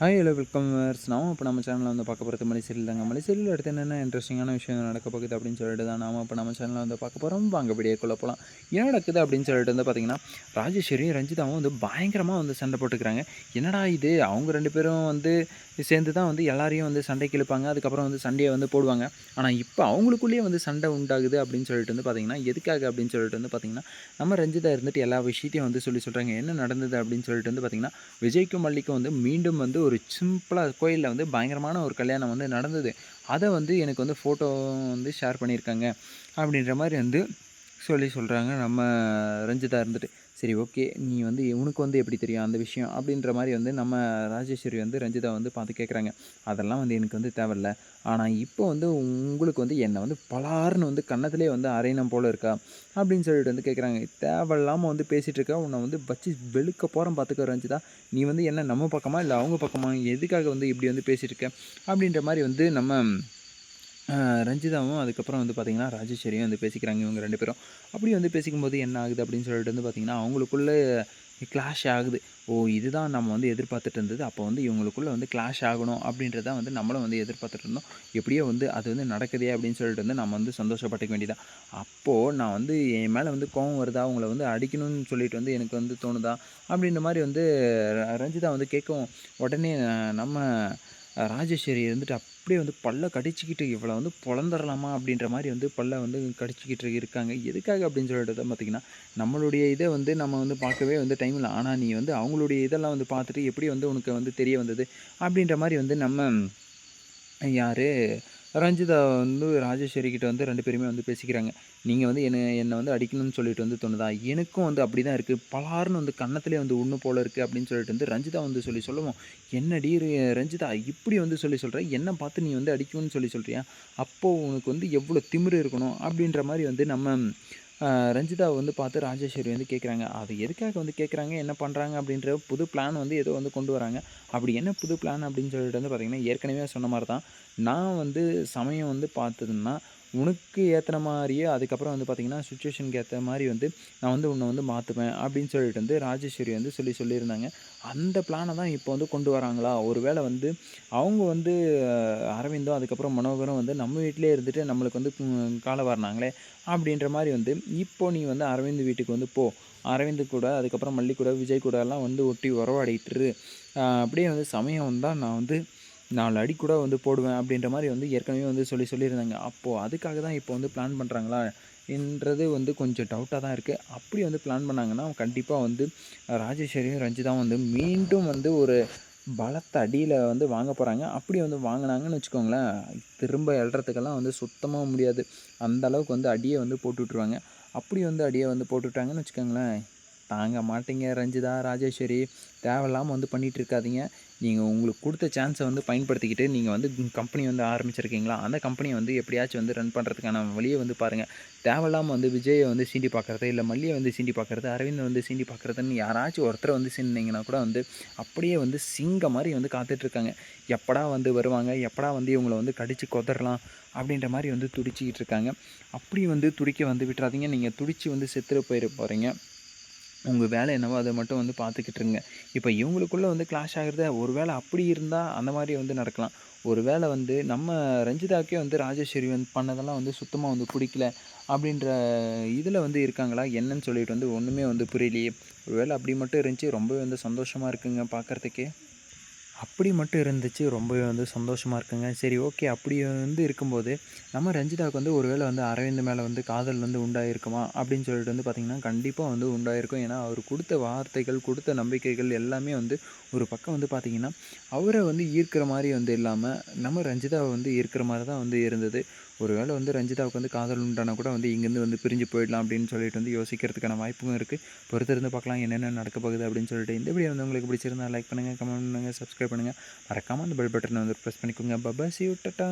Hi hello welcome verse இப்போ நம்ம சேனலில் வந்து பார்க்க போகிறது மலைசீரியல் தாங்க. மலைசீரியல் அடுத்து என்னென்ன இன்ட்ரெஸ்டிங்கான விஷயம் நடக்க போகுது அப்படின்னு சொல்லிட்டு தான் நாம் இப்போ நம்ம சேனலில் வந்து பார்க்க போகிறோம் வாங்க வீடியோக்குள்ளே போகலாம் என்ன நடக்குது அப்படின்னு சொல்லிட்டு வந்து பார்த்தீங்கன்னா ராஜேஸ்வரியும் ரஞ்சிதாவும் வந்து பயங்கரமாக வந்து சண்டை போட்டுக்கிறாங்க. என்னடா இது? அவங்க ரெண்டு பேரும் வந்து சேர்ந்து தான் வந்து எல்லாரையும் வந்து சண்டைக்கு இழுப்பாங்க. அதுக்கப்புறம் வந்து சண்டையை வந்து போடுவாங்க. ஆனால் இப்போ அவங்களுக்குள்ளேயே வந்து சண்டை உண்டாகுது அப்படின்னு சொல்லிட்டு வந்து பார்த்திங்கன்னா எதுக்காக அப்படின்னு சொல்லிட்டு வந்து பார்த்திங்கன்னா நம்ம ரஞ்சிதா இருந்துட்டு எல்லா விஷயத்தையும் வந்து சொல்லி சொல்கிறாங்க என்ன நடந்தது அப்படின்னு சொல்லிட்டு வந்து பார்த்திங்கன்னா விஜய்க்கும் மல்லிக்கும் வந்து மீண்டும் வந்து ஒரு சிம்பிளாக கோயிலில் வந்து பயங்கரமான ஒரு கல்யாணம் வந்து நடந்தது. அதை வந்து எனக்கு வந்து ஃபோட்டோ வந்து ஷேர் பண்ணியிருக்காங்க அப்படின்ற மாதிரி வந்து சொல்லி சொல்கிறாங்க நம்ம ரஞ்சிதா இருந்துட்டு. சரி ஓகே. நீ வந்து உனக்கு வந்து எப்படி தெரியும் அந்த விஷயம் அப்படின்ற மாதிரி வந்து நம்ம ராஜேஸ்வரி வந்து ரஞ்சிதா வந்து பார்த்து கேட்குறாங்க. அதெல்லாம் வந்து எனக்கு வந்து தேவையில்ல. ஆனால் இப்போ வந்து உங்களுக்கு வந்து என்னை வந்து பலார்னு வந்து கன்னத்திலே வந்து அரையணம் போல் இருக்கா? அப்படின்னு சொல்லிட்டு வந்து கேட்குறாங்க. தேவையில்லாமல் வந்து பேசிகிட்டு இருக்கா உன்னை வந்து வச்சு வெளுக்க போகிறோம் பார்த்துக்க ரஞ்சிதா. நீ வந்து என்ன நம்ம பக்கமாக இல்லை அவங்க பக்கமாக எதுக்காக வந்து இப்படி வந்து பேசிகிட்டு இருக்க? அப்படின்ற மாதிரி வந்து நம்ம ரஞ்சிதாவும் அதுக்கப்புறம் வந்து பார்த்திங்கன்னா ராஜேஸ்வரியும் வந்து பேசிக்கிறாங்க இவங்க ரெண்டு பேரும். அப்படி வந்து பேசிக்கும்போது என்ன ஆகுது அப்படின்னு சொல்லிட்டு வந்து பார்த்திங்கன்னா அவங்களுக்குள்ளே கிளாஷ் ஆகுது. ஓ இதுதான் நம்ம வந்து எதிர்பார்த்துட்டு இருந்தது. அப்போ வந்து இவங்களுக்குள்ளே வந்து கிளாஷ் ஆகணும் அப்படின்றத வந்து நம்மளும் வந்து எதிர்பார்த்துட்டு இருந்தோம். எப்படியோ வந்து அது வந்து நடக்குதே அப்படின்னு சொல்லிட்டு வந்து நம்ம வந்து சந்தோஷப்பட்டுக்க வேண்டியதான் அப்போது நான் வந்து என் மேலே வந்து கோவம் வருதா? அவங்கள வந்து அடிக்கணும்னு சொல்லிட்டு வந்து எனக்கு வந்து தோணுதா? அப்படின்ற மாதிரி வந்து ரஞ்சிதா வந்து கேட்கும் உடனே நம்ம ராஜேஸ்வரி இருந்துட்டு அப்படியே வந்து பல்ல கடிச்சிக்கிட்டு இவ்வளோ வந்து பொழந்துடலாமா அப்படின்ற மாதிரி வந்து பல்ல வந்து கடிச்சிக்கிட்டு இருக்காங்க. எதுக்காக அப்படின்னு சொல்லிட்டு தான் பார்த்தீங்கன்னா நம்மளுடைய இதை வந்து நம்ம வந்து பார்க்கவே வந்து டைமில் ஆனால் நீ வந்து அவங்களுடைய இதெல்லாம் வந்து பார்த்துட்டு எப்படி வந்து உனக்கு வந்து தெரிய வந்தது அப்படின்ற மாதிரி வந்து நம்ம யார்? ரஞ்சிதா வந்து ராஜேஸ்வரி கிட்ட வந்து ரெண்டு பேருமே வந்து பேசிக்கிறாங்க. நீங்கள் வந்து என்னை என்னை வந்து அடிக்கணும்னு சொல்லிட்டு வந்து தோணுதா? எனக்கும் வந்து அப்படி தான் இருக்குது பலாருன்னு வந்து கன்னத்திலே வந்து ஒன்று போல் இருக்குது அப்படின்னு சொல்லிட்டு வந்து ரஞ்சிதா வந்து சொல்லி சொல்லுவோம். என்னடி ரஞ்சிதா இப்படி வந்து சொல்லி சொல்கிற என்னை பார்த்து நீ வந்து அடிக்கணும்னு சொல்லி சொல்கிறியா அப்போது உனக்கு வந்து எவ்வளோ திமிரு இருக்கணும் அப்படின்ற மாதிரி வந்து நம்ம ரஞ்சிதாவை வந்து பார்த்து ராஜேஸ்வரி வந்து கேட்குறாங்க அது எதுக்காக வந்து கேட்குறாங்க? என்ன பண்ணுறாங்க? அப்படின்ற புது பிளான் வந்து ஏதோ வந்து கொண்டு வராங்க. அப்படி என்ன புது பிளான் அப்படின்னு சொல்லிட்டு வந்து பார்த்திங்கன்னா ஏற்கனவே சொன்ன மாதிரி தான். நான் வந்து சமயம் வந்து பார்த்ததுன்னா உனக்கு ஏற்றுன மாதிரியே அதுக்கப்புறம் வந்து பார்த்திங்கன்னா சுச்சுவேஷனுக்கு ஏற்ற மாதிரி வந்து நான் வந்து உன்னை வந்து மாற்றுவேன் அப்படின்னு சொல்லிட்டு வந்து ராஜேஸ்வரி வந்து சொல்லி சொல்லியிருந்தாங்க. அந்த பிளானை தான் இப்போ வந்து கொண்டு வராங்களா? ஒருவேளை வந்து அவங்க வந்து அரவிந்தும் அதுக்கப்புறம் மனோகரும் வந்து நம்ம வீட்டிலே இருந்துட்டு நம்மளுக்கு வந்து காலை வரணாங்களே அப்படின்ற மாதிரி வந்து இப்போ நீ வந்து அரவிந்த் வீட்டுக்கு வந்து போ. அரவிந்த் கூட அதுக்கப்புறம் மல்லி கூட விஜய் கூட எல்லாம் வந்து ஒட்டி உறவாடிட்டுரு அப்படியே வந்து சமயம் வந்தால் நான் வந்து நாலு அடி கூட வந்து போடுவேன் அப்படின்ற மாதிரி வந்து ஏற்கனவே வந்து சொல்லி சொல்லியிருந்தாங்க. அப்போது அதுக்காக தான் இப்போ வந்து பிளான் பண்ணுறாங்களா என்றது வந்து கொஞ்சம் டவுட்டாக தான் இருக்குது அப்படி வந்து பிளான் பண்ணாங்கன்னா கண்டிப்பாக வந்து ராஜேஸ்வரியும் ரஞ்சிதாவும் வந்து மீண்டும் வந்து ஒரு பலத்த அடியில் வந்து வாங்க போகிறாங்க அப்படி வந்து வாங்கினாங்கன்னு வச்சுக்கோங்களேன் திரும்ப எழுறதுக்கெல்லாம் வந்து சுத்தமாக முடியாது. அந்த அளவுக்கு வந்து அடியை வந்து போட்டு விட்ருவாங்க அப்படி வந்து அடியை வந்து போட்டுவிட்டாங்கன்னு வச்சுக்கோங்களேன் தாங்க மாட்டீங்க ரஞ்சிதா ராஜேஸ்வரி. தேவையில்லாமல் வந்து பண்ணிகிட்டு இருக்காதீங்க. நீங்கள் உங்களுக்கு கொடுத்த சான்ஸை வந்து பயன்படுத்திக்கிட்டு நீங்கள் வந்து கம்பெனி வந்து ஆரம்பிச்சிருக்கீங்களா? அந்த கம்பெனியை வந்து எப்படியாச்சும் வந்து ரன் பண்ணுறதுக்கான வழியை வந்து பாருங்கள் தேவையில்லாமல் வந்து விஜயை வந்து சீண்டி பார்க்குறது இல்லை மல்லியை வந்து சீண்டி பார்க்குறது அரவிந்த் வந்து சீண்டி பார்க்குறதுன்னு யாராச்சும் ஒருத்தரை வந்து சீண்டிங்கன்னா கூட வந்து அப்படியே வந்து சிங்க மாதிரி வந்து காத்துட்ருக்காங்க எப்படா வந்து வருவாங்க? எப்படா வந்து இவங்களை வந்து கடித்து கொதறலாம்? அப்படின்ற மாதிரி வந்து துடிச்சிக்கிட்டு இருக்காங்க. அப்படி வந்து துடிக்க வந்து விட்டுறாதீங்க. நீங்கள் துடிச்சு வந்து செத்துட்டு போயிட போகிறீங்க உங்கள் வேலை என்னவோ அதை மட்டும் வந்து பார்த்துக்கிட்டு இருங்க. இப்போ இவங்களுக்குள்ளே வந்து கிளாஷ் ஆகிறத ஒரு வேளை அப்படி இருந்தால் அந்த மாதிரி வந்து நடக்கலாம். ஒரு வேளை வந்து நம்ம ரஞ்சிதாக்கே வந்து ராஜேஸ்வரி வந்து பண்ணதெல்லாம் வந்து சுத்தமாக வந்து பிடிக்கல அப்படின்ற இதில் வந்து இருக்காங்களா? என்னன்னு சொல்லிட்டு வந்து ஒன்றுமே வந்து புரியலையே. ஒரு வேளை அப்படி மட்டும் இருந்துச்சு ரொம்பவே வந்து சந்தோஷமாக இருக்குங்க பார்க்குறதுக்கே அப்படி மட்டும் இருந்துச்சு. ரொம்பவே வந்து சந்தோஷமாக இருக்குங்க. சரி ஓகே. அப்படி வந்து இருக்கும்போது நம்ம ரஞ்சிதாவுக்கு வந்து ஒருவேளை வந்து அரவிந்த் மேலே வந்து காதல் வந்து உண்டாயிருக்குமா? அப்படின்னு சொல்லிட்டு வந்து பார்த்திங்கன்னா கண்டிப்பாக வந்து உண்டாயிருக்கும். ஏன்னா அவர் கொடுத்த வார்த்தைகள் கொடுத்த நம்பிக்கைகள் எல்லாமே வந்து ஒரு பக்கம் வந்து பார்த்திங்கன்னா அவரை வந்து ஈர்க்கிற மாதிரி வந்து இல்லாமல் நம்ம ரஞ்சிதாவை வந்து ஈர்க்கிற மாதிரி தான் வந்து இருந்தது. ஒரு வேளை வந்து ரஞ்சிதாவுக்கு வந்து காதல் உண்டானா கூட வந்து இங்கேருந்து வந்து பிரிஞ்சு போயிடலாம் அப்படின்னு சொல்லிட்டு வந்து யோசிக்கிறதுக்கான வாய்ப்பும் இருக்குது பொறுத்திருந்து பார்க்கலாம் என்னென்ன நடக்க போகுது அப்படின்னு சொல்லிட்டு. இந்த வீடியோ வந்து உங்களுக்கு பிடிச்சிருந்தா லைக் பண்ணுங்கள் கமெண்ட் பண்ணுங்கள் சப்ஸ்கிரைப் பண்ணுங்கள் மறக்காமல் அந்த பெல் பட்டனை வந்து ப்ரெஸ் பண்ணிக்கோங்க. Baba C tata